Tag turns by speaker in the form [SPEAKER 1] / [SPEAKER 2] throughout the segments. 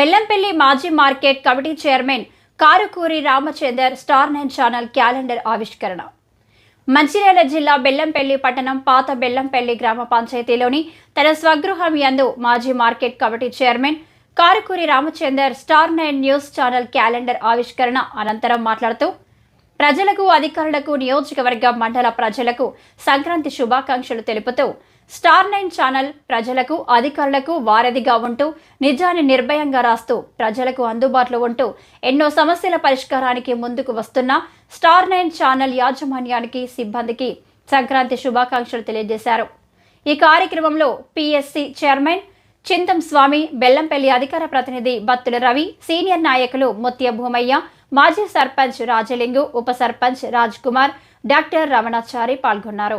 [SPEAKER 1] బెల్లంపల్లి మాజీ market committee chairman Karukuri Ramchander star nine channel calendar ఆవిష్కరణ. మంచిర్యాల జిల్లా బెల్లంపల్లి పట్టణం పాత బెల్లంపల్లి గ్రామ పంచాయతీలోని తన స్వగృహం యందు మాజీ market committee chairman Karukuri Ramchander star nine news channel calendar ఆవిష్కరణ అనంతరం మాట్లాడుతూ ప్రజలకు అధికారులకు నియోజకవర్గ మండల ప్రజలకు సంక్రాంతి శుభాకాంక్షలు తెలుపుతూ స్టార్ నైన్ ఛానల్ ప్రజలకు అధికారులకు వారధిగా ఉంటూ నిజాన్ని నిర్భయంగా రాస్తూ ప్రజలకు అందుబాటులో ఉంటూ ఎన్నో సమస్యల పరిష్కారానికి ముందుకు వస్తున్న స్టార్ నైన్ ఛానల్ యాజమాన్యానికి సిబ్బందికి సంక్రాంతి శుభాకాంక్షలు తెలియజేశారు. ఈ కార్యక్రమంలో పిఎస్సి చైర్మన్ చింతం స్వామి బెల్లంపల్లి అధికార ప్రతినిధి బత్తుల రవి సీనియర్ నాయకులు ముత్య భూమయ్య మాజీ సర్పంచ్ రాజలింగు ఉప సర్పంచ్ రాజ్ కుమార్ డాక్టర్ రమణాచారి పాల్గొన్నారు.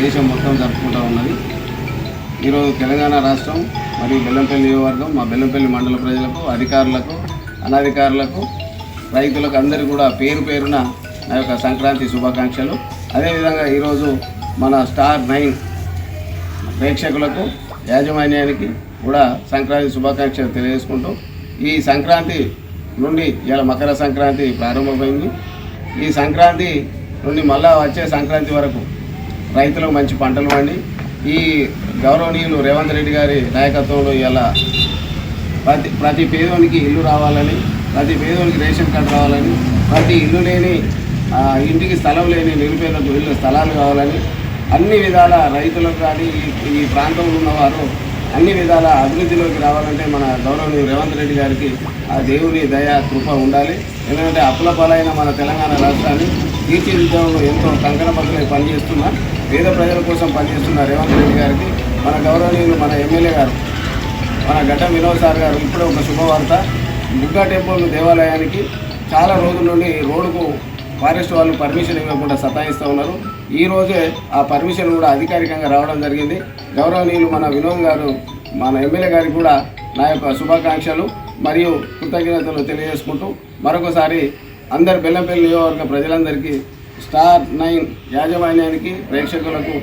[SPEAKER 2] దేశం మొత్తం జరుపుకుంటూ ఉన్నది. ఈరోజు తెలంగాణ రాష్ట్రం మరియు బెల్లంపల్లి నియోజకవర్గం మా బెల్లంపల్లి మండల ప్రజలకు అధికారులకు అనధికారులకు రైతులకు అందరికీ కూడా పేరు పేరున నా యొక్క సంక్రాంతి శుభాకాంక్షలు. అదేవిధంగా ఈరోజు మన స్టార్ నైన్ ప్రేక్షకులకు యాజమాన్యానికి కూడా సంక్రాంతి శుభాకాంక్షలు తెలియజేసుకుంటూ ఈ సంక్రాంతి నుండి ఇలా మకర సంక్రాంతి ప్రారంభమైంది. ఈ సంక్రాంతి నుండి మళ్ళా వచ్చే సంక్రాంతి వరకు రైతులకు మంచి పంటలు పండి ఈ గౌరవనీయులు రేవంత్ రెడ్డి గారి నాయకత్వంలో ఇలా ప్రతి ప్రతి పేదోనికి ఇల్లు రావాలని ప్రతి పేదోనికి రేషన్ కార్డు రావాలని ప్రతి ఇల్లు లేని ఇంటికి స్థలం లేని నిరుపేదలకు ఇల్లు స్థలాలు కావాలని అన్ని విధాల రైతులకు కానీ ఈ ఈ ప్రాంతంలో ఉన్నవారు అన్ని విధాల అభివృద్ధిలోకి రావాలంటే మన గౌరవనీయులు రేవంత్ రెడ్డి గారికి ఆ దేవుని దయ కృప ఉండాలి. ఎందుకంటే అప్పుల పాలైన మన తెలంగాణ రాష్ట్రాన్ని తీర్చిదిద్దడంలో ఎంతో కంకణ బద్దలై పనిచేస్తున్న పేద ప్రజల కోసం పనిచేస్తున్న రేవంత్ రెడ్డి గారికి మన గౌరవనీయులు మన ఎమ్మెల్యే గారు మన గడ్డ వినోద్ సార్ గారు ఇప్పుడే ఒక శుభవార్త. దుర్గా టెంపుల్ దేవాలయానికి చాలా రోజుల నుండి రోడ్డుకు ఫారెస్ట్ వాళ్ళు పర్మిషన్ ఇవ్వకుండా సతాయిస్తూ ఉన్నారు. ఈ రోజే ఆ పర్మిషన్ కూడా అధికారికంగా రావడం జరిగింది. గౌరవనీయులు మన వినోద్ గారు మన ఎమ్మెల్యే గారికి కూడా నా యొక్క శుభాకాంక్షలు మరియు కృతజ్ఞతలు తెలియజేసుకుంటూ మరొకసారి అందరి బెల్లంపల్లి నియోజకవర్గ ప్రజలందరికీ స్టార్ నైన్ యాజమాన్యానికి ప్రేక్షకులకు